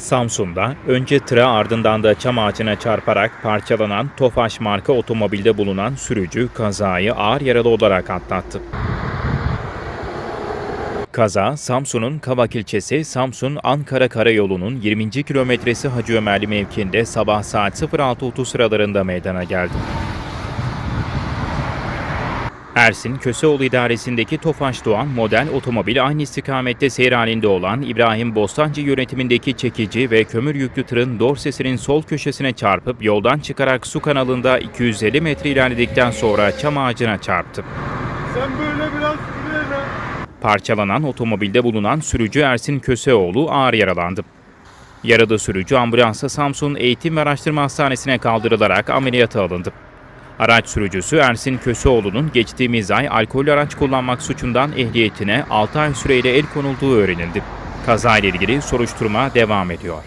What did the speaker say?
Samsun'da önce tıra ardından da çam ağacına çarparak parçalanan Tofaş marka otomobilde bulunan sürücü kazayı ağır yaralı olarak atlattı. Kaza, Samsun'un Kavak ilçesi Samsun-Ankara Karayolu'nun 20. kilometresi Hacı Ömerli mevkiinde sabah saat 06.30 sıralarında meydana geldi. Ersin Köseoğlu idaresindeki Tofaş Doğan model otomobil aynı istikamette seyir halinde olan İbrahim Bostancı yönetimindeki çekici ve kömür yüklü tırın dorsesinin sol köşesine çarpıp yoldan çıkarak su kanalında 250 metre ilerledikten sonra çam ağacına çarptı. Sen böyle biraz sürüyorsun. Parçalanan otomobilde bulunan sürücü Ersin Köseoğlu ağır yaralandı. Yaralı sürücü ambulansla Samsun Eğitim ve Araştırma Hastanesi'ne kaldırılarak ameliyata alındı. Araç sürücüsü Ersin Köseoğlu'nun geçtiğimiz ay alkollü araç kullanmak suçundan ehliyetine 6 ay süreyle el konulduğu öğrenildi. Kazayla ilgili soruşturma devam ediyor.